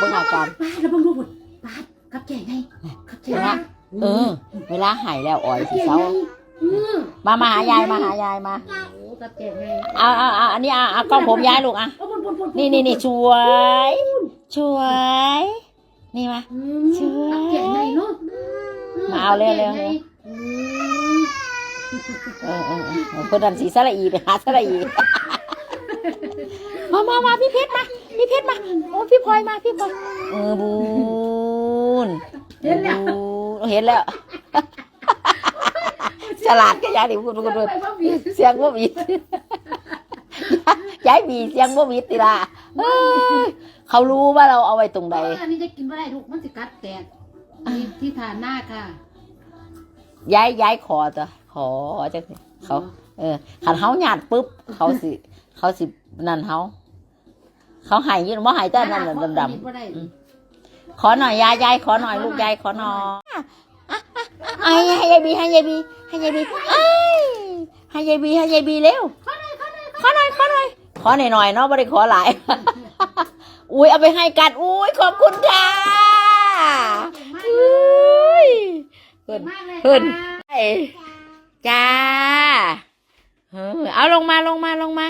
เบิ่งอาการป้าแล้วเบิ่งดูบุญป้ากับแก่ไงกับแก่นะเออ เวลาหายแล้วอ่อยสิเซาอืมมามาหายายมาหายายมาโอ้กับแก่ไงเอาเอาเอาอันนี้เอาเอากล้องผมยายลูกอะเอาบุญบุญบุญนี่นี่นี่ช่วย ช่วย นี่มาอืมกับแก่ไงเนาะมาเอาเร็วเร็วเร็วอืมเออเออเออเออคนดันสีสระอีไปหาสระอี มามามาพี่เพชรมาพี่เพ ชรมาโอ้พี่พลอยมาพี่พลอยเออบูนเห็นแล้วบูนเห็นแล้วฉลาดก็ยายดิพูดพูดพูดไปบ่มีเสียงบ่มียายมีเสียงบ่มีติละเอ้ยเขารู้ว่าเราเอาไว้ตรงใดอันนี้จะกินบ่ได้ลูกมันสิกัดแตกนี่ที่ทานหน้าค่ะย้ายย้ายขอจ้ะขอจังสิเขา เออขันเขาหยาดปุ๊บ เขาสิ เขาสินั่นเขา เขาใหายยืนว่าหายแต่นั่นน่ะดำบ่ได้ๆขอหน่อยยายยายขอหน่อยลูกยายขอหน่อยไอ้ให้ยายบีให้ยายบีให้ยายบีไอ้ยให้ยายบีให้ยายบีเร็วขอหน่อยขอหน่อยขอหน่อยขอหน่อยเนาะไม่ได้ขอหลายอุ้ยเอาไปให้กันอุ้ยขอบคุณค่ะอุ้ยเก่งมากเลยขึ้นค่ะไปจ้าเออเอาลงมาลงมาลงมา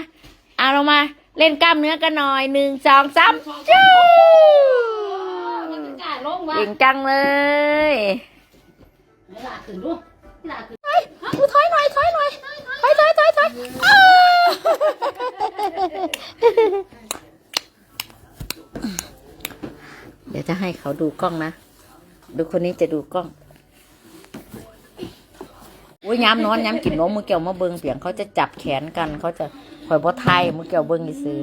เอาลงมา เล่นกล้ามเนื้อกันหน่อยหนึ่งสองสามจู้มันจะกล้าลงวะเก่งจังเลยเวลาขึ้นลูกเวลาขึ้นอูถอยหน่อยถอยหน่อยถอยถอยถอยถอยอ้าวเดี๋ยวจะให้เขาดูกล้องนะ ดูคนนี้จะดูกล้อง อุ้ยย้ำนอนย้ำกินนมมือเกี่ยวมาเบิงเปียงเขาจะจับแขนกัน เขาจะคอยบ่ไทยมือเกี่ยวเบิงอีซื้อ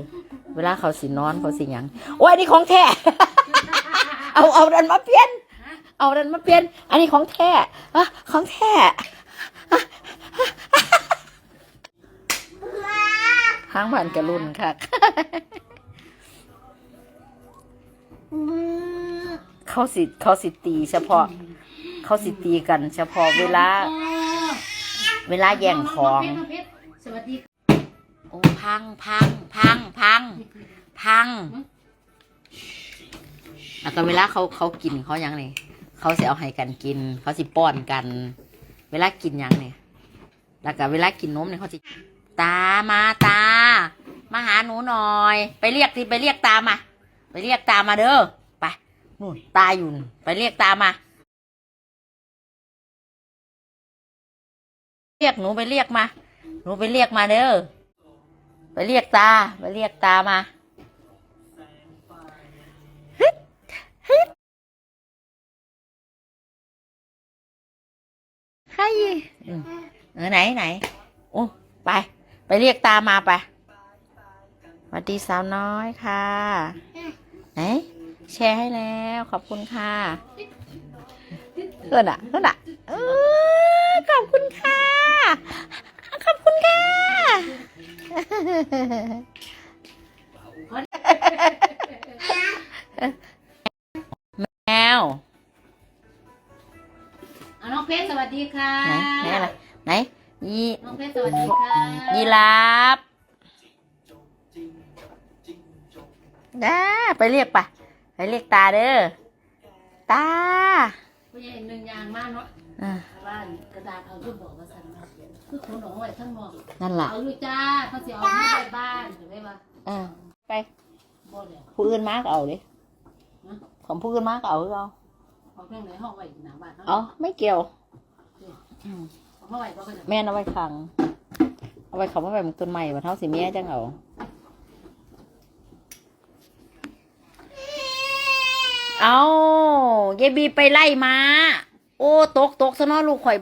เวลาเขาสินอนเขาสิหยังโอ้ยอันนี้ของแท้เอาเอาดันมาเปลี่ยน เอาดันมาเปลี่ยน อันนี้ของแท้อะของแท้ห้างผ่านกระลุนค่ะเขาสิเขาสิตีเฉพาะ เขาสิตีกัน เฉพาะเวลา เวลาแย่งของน้เพชรสวัสดีโอ้พังพังพังพังพังแล้วก็เวลาเขาเขากินเขาหยังไงเขาสิเอาให้กันกิน เขาสิป้อนกัน เวลากินหยังเนี่ยแล้วก็เวลากินนมเนี่ยเขาสิตามาตา มาหาหนูหน่อย ไปเรียกที่ไปเรียกตามา ไปเรียกตามาเด้อไปนู่นตาอยู่นู่นไปเรียกตามา รียกหนูไปเรียกมา หนูไปเรียกมาเด้อ ไปเรียกตา ไปเรียกตามาฮึฮึใครเออไหนไหนโอ้ไป ไปเรียกตามาไปสวัสดีสาวน้อยค่ะ ไหน แชร์ให้แล้ว ขอบคุณค่ะเพื่อนอะเพื่อนอะเออขอบคุณค่ะ ขอบคุณค่ะ แมวเอาน้องเพชรสวัสดีค่ะไหนไหนอะไรไหนยีน้องเพชรสวัสดีค่ะยีราฟนะไปเรียกปะไปเรียกตาเด้อตาผู้ใหญ่หนึ่งยางมากเนาะ อะบ้านกระดาษเอารูปบอกมาสั่นมาคือขนเอาไว้ทั้งหมดนั่นล่ะเอาอยู่จ้าเขาสิเอาไม่ไปบ้านถูกไหมวะเออไป บ่เลยผู้อื่นมากเอาดิของผู้อื่นมากเอาเอาเอาเครื่องไหนห้องไว้หน้าบ้านเอาไม่เกี่ยว เอาห้องไว้ก็ไปเลยแม่นเอาไว้ขัง เอาไว้เขาว่าแบบต้นใหม่มาเท่าสิแม่จังเอาเอาเยายบีไปไล่มา โอ้ตกตกซะเนาะลูกข่อย